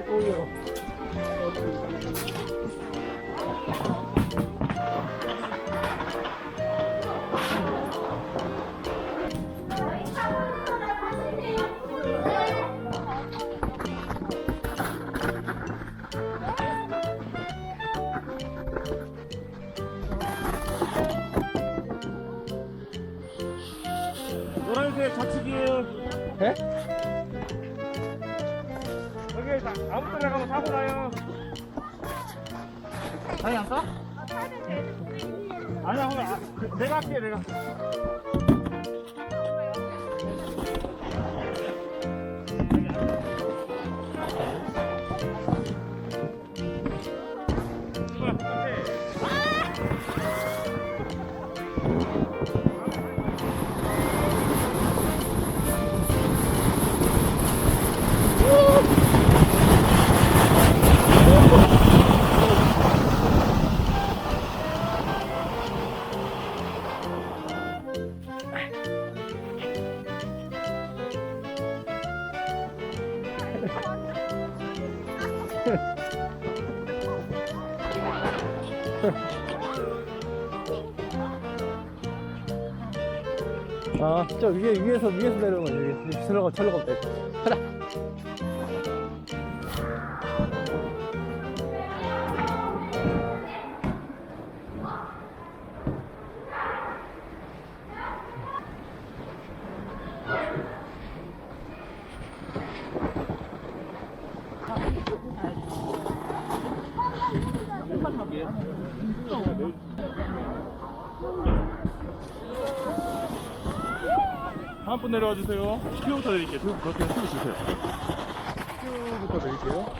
都有。 아무 데나 가면 사고 나요. 아니 안 써? 아니야, 내가 할게 내가. 저 위에, 위에서, 위에서 여기 들어가, 절로 가면 돼. 가자. 다음 분 내려와 주세요. 큐부터 드릴게요. 큐 그렇게 큐 주세요. 큐부터 드릴게요.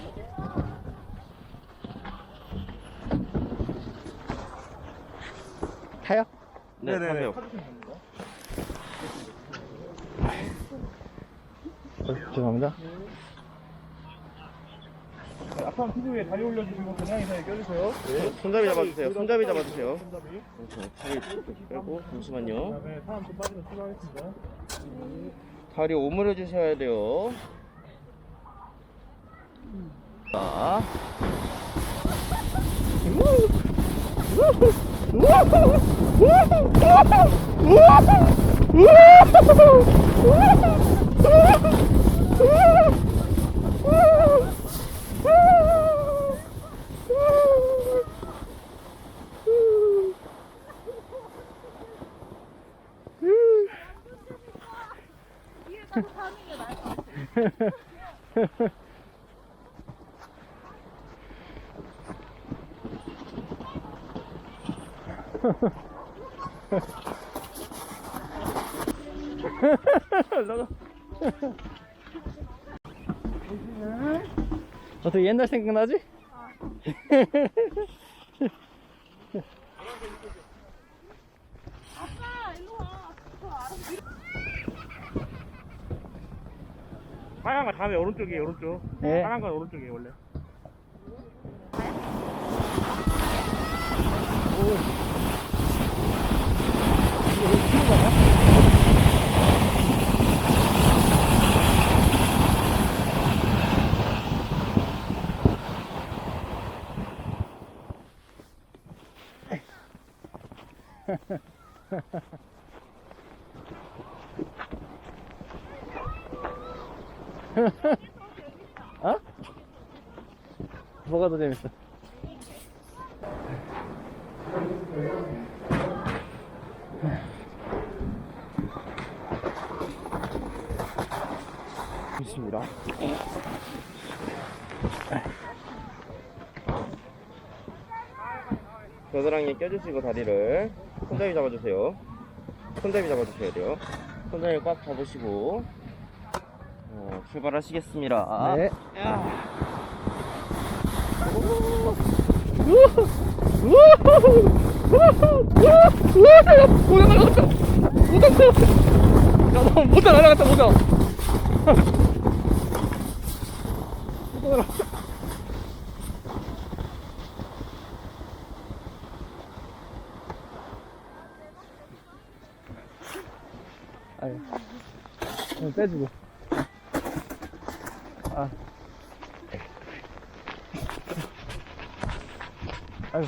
타요? 네, 네네네. 어, 죄송합니다. 네, 피드 위에 다리 올려주시고 그냥 이상에 껴주세요. 손잡이 잡아주세요. 손잡이 잡아주세요. 손잡이. 다리 빼고 잠시만요. 그다음에 사람 좀 빠지면 출발하겠습니다. 다리 오므려 주셔야 돼요. 자, 어떻게 옛날 생각나지? 빨간 거 다음에 오른쪽이에요, 오른쪽. 네. 빨간 건 오른쪽이에요, 원래. 어? 뭐가 더 재밌어? 있습니다. 겨드랑이에 껴주시고 다리를 손잡이 잡아주세요. 손잡이 잡아주셔야 돼요. 손잡이 꽉 잡으시고 어, 출발하시겠습니다. 네. 모자 날아갔다 모자 아유 어, 빼주고 아 아유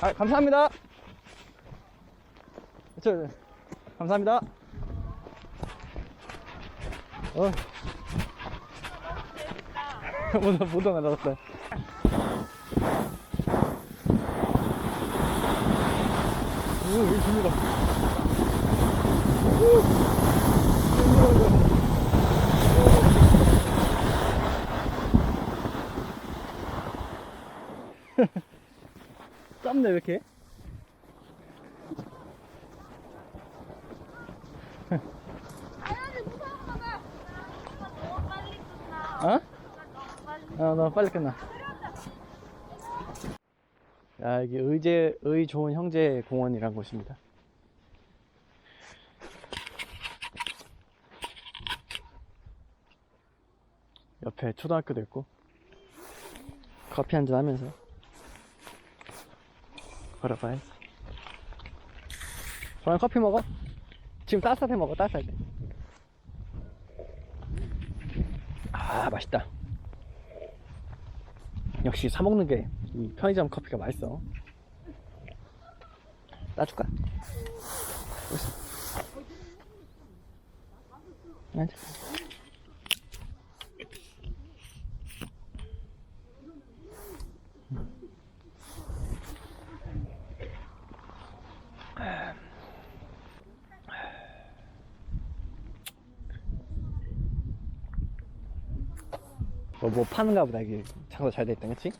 아, 감사합니다. 저, 감사합니다. 어. 못, 못 날아갔다. 오, 여기 깁니다. 짧네, 왜 이렇게? 어? 빨리. 아, 너 빨리 끝나. 야, 이게 의제, 의 좋은 형제 공원이란 곳입니다. 옆에 초등학교도 있고, 커피 한잔 하면서 걸어봐야지. 저랑 커피 먹어? 지금 따뜻하게 먹어, 따뜻하게. 아, 맛있다. 역시 사 먹는 게 이 편의점 커피가 맛있어. 따줄까? 있어. 앉아. 뭐, 뭐 파는가 보다 이게. 장사 잘 됐다 그치?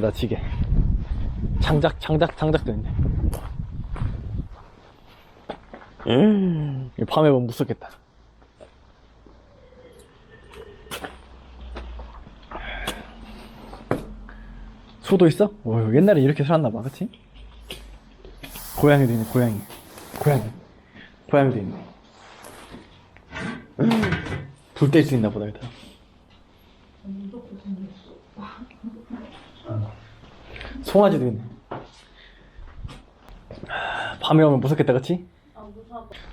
나 지게. 장작 장작 장작도 있네. 음, 밤에 보면 무섭겠다 소도 있어? 오, 옛날에 이렇게 살았나 봐 그치? 고양이도 있네 고양이 고양이 고양이도 있네 불뗄 수 있나 보다 일단 송아지도 있네 아, 밤에 오면 무섭겠다 그치?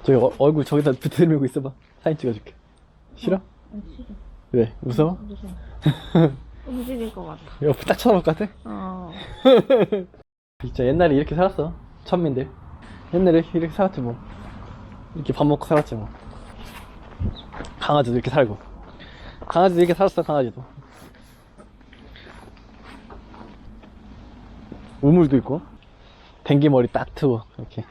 저기 어- 얼굴 저기다 들밀고 있어봐 사진 찍어줄게 싫어? 싫어. 왜? 무서워? 움직일 것 같아. 옆에 딱 쳐다볼 것 같아? 어. 진짜 옛날에 이렇게 살았어. 천민들. 옛날에 이렇게, 이렇게 살았지 뭐. 이렇게 밥 먹고 살았지 뭐. 강아지도 이렇게 살고. 강아지도 이렇게 살았어 강아지도. 우물도 있고. 댕기 머리 딱 트고 이렇게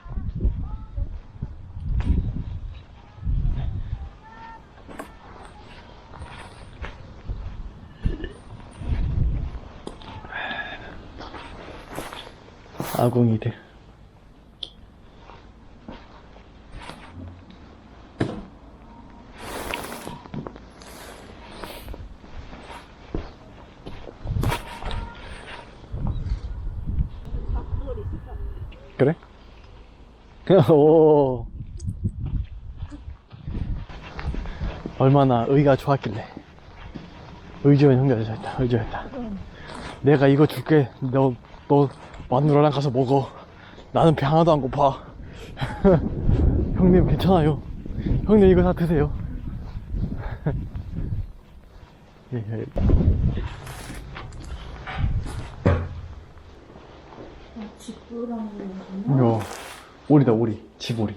아궁이들 그래? 오. 얼마나 의가 좋았길래. 의지원 형제였다 의지였다. 내가 이거 줄게. 너, 너 마누라랑 가서 먹어. 나는 배 하나도 안 고파. 형님 괜찮아요. 형님 이거 다 드세요. 예, 예. 이거 오리다 오리. 집오리.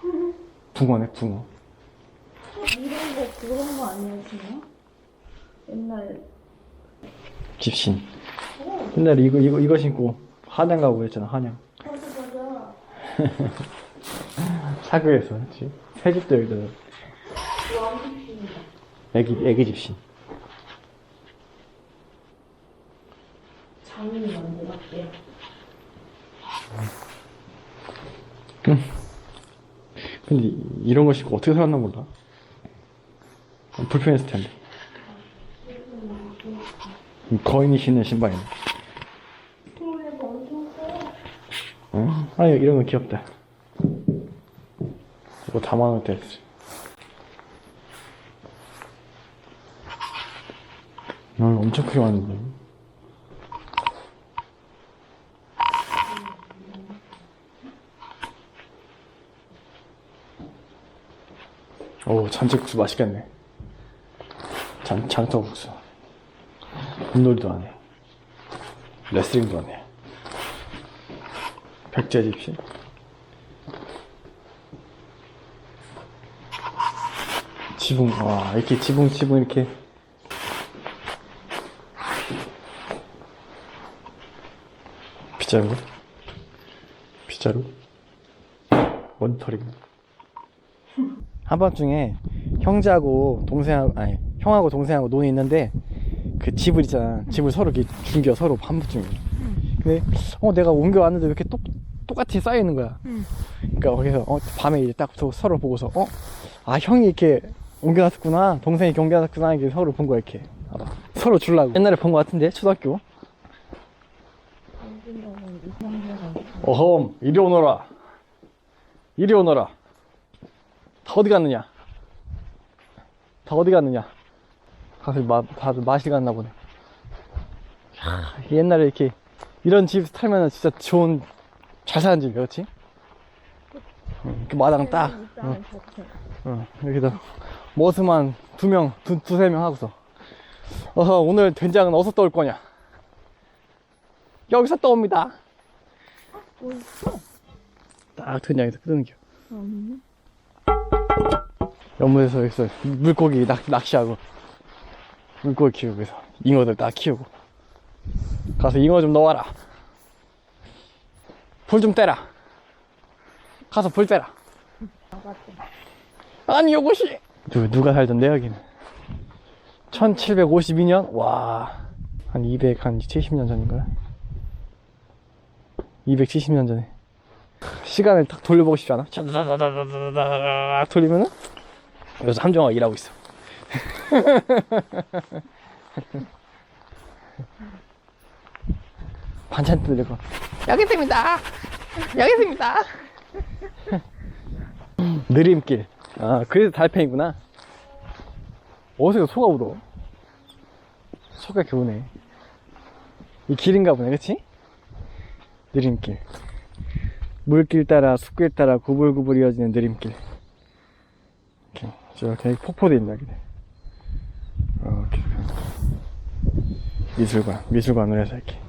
붕어네 붕어. 이런 거 그런 거 지금? 옛날. 집신. 옛날에 이거 이거 이거 신고 한양 가고 그랬잖아 한양. 사교에서 그치? 새집도 여기다. 애기 애기 집신. 장인이 만들었대. 근데 이런 거 신고 어떻게 살았나 몰라. 불편했을 텐데. 거인이 신는 신발이네 토요일에 엄청 커. 응? 아 이런 거 귀엽다. 이거 담아놓을 때 아, 엄청 크게 왔는데 오 잔치국수 맛있겠네. 장, 장터국수. 운놀이도 안 해. 레슬링도 안 해. 백제 집시. 지붕, 와, 이렇게 지붕, 지붕, 이렇게. 빗자루? 빗자루? 원터링. 한밤중에 형제하고 동생하고, 아니, 형하고 동생하고 논이 있는데, 그 집을 있잖아. 집을 서로 이렇게 중겨, 서로 한밤중에. 근데, 어, 내가 옮겨왔는데 왜 이렇게 똑, 똑같이 쌓여 있는 거야. 그러니까 거기서, 어, 밤에 이제 딱 서- 서로 보고서, 어, 아, 형이 이렇게 옮겨놨구나. 동생이 이렇게 옮겨놨구나. 이렇게 서로 본 거야, 이렇게. 알아. 서로 주려고. 옛날에 본 거 같은데, 초등학교. 어험, 이리 오너라. 이리 오너라. 다 어디 갔느냐? 다 어디 갔느냐? 가서 마, 다들 마실 갔나 보네. 야, 옛날에 이렇게 이런 집 살면 진짜 좋은, 잘 사는 집이야, 그렇지? 응, 그 마당 딱, 응, 응, 여기다 머스만 두 명, 두, 두세 명 하고서. 어허, 오늘 된장은 어디서 떠올 거냐? 여기서 떠옵니다. 딱 된장에서 끄는 겨. 연못에서 여기서 물고기 낚, 낚시하고 물고기 키우고 해서 잉어들 딱 키우고 가서 잉어 좀 넣어와라 불 좀 떼라. 가서 불 떼라. 아니 요것이. 누, 누가 살던데 여기는? 1752년? 와한 200, 한 70년 전인가요? 270년 전에. 시간을 딱 돌려보고 싶지 않아? 쫙 돌리면은? 여기서 함정아 일하고 있어. 반찬 들고 여기 있습니다. 여기 있습니다. 느림길. 아 그래서 달팽이구나. 어디서 소가 울어? 소가 이렇게 우네. 이 길인가 보네, 그치? 느림길. 물길 따라 숲길 따라 구불구불 이어지는 느림길. 이렇게 저렇게 폭포도 있네 여기. 이렇게 미술관 미술관으로 해서 이렇게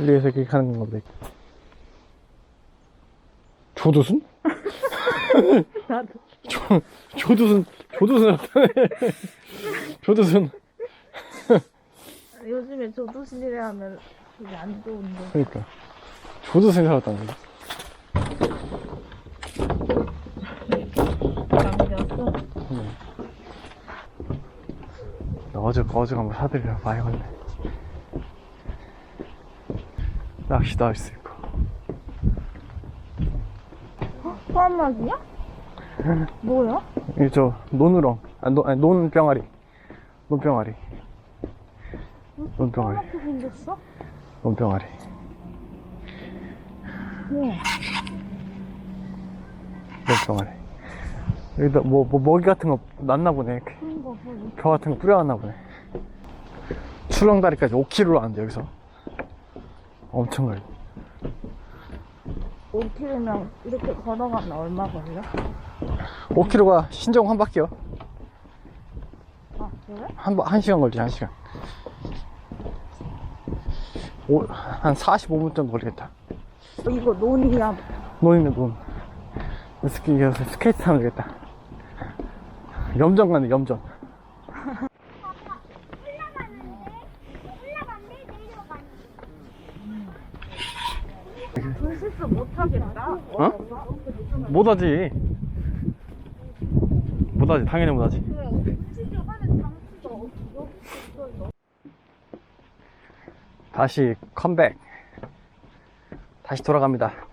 여기서 이렇게 하는 건가 보다. 조두순? 나도. 조 조두순 조두순 어떠네? 조두순 요즘에 조도실이라 하면 되게 안 좋은데. 그러니까 조두순 살았다는 거. 남겼어? 나 어제 어제 한번 사드리려 봐야겠네. 낚시도 할 수 있고. 포함막이야? 뭐야? 이저 논우렁 아, 논, 아니 논병아리 논병아리 논병아리 생겼어? 논병아리 우와. 논병아리 여기다 뭐, 뭐 먹이 같은 거 놨나 보네 큰거 보니. 벼 같은 거 뿌려놨나 보네 출렁다리까지 5km로 왔는데 여기서 엄청 멀리 5km면 이렇게 걸어가면 얼마 걸려? 5km가 신정 한 바퀴요 아, 그래? 한, 바- 한 시간 걸리지 한 시간 오, 한 45분 정도 걸리겠다 어, 이거 논이야. 논이네 논 스키 가서 스케이트 타면 되겠다 염전 가네 염전 실수 못하겠다. 어? 못하지. 못하지. 당연히 못하지. 다시 컴백. 다시 돌아갑니다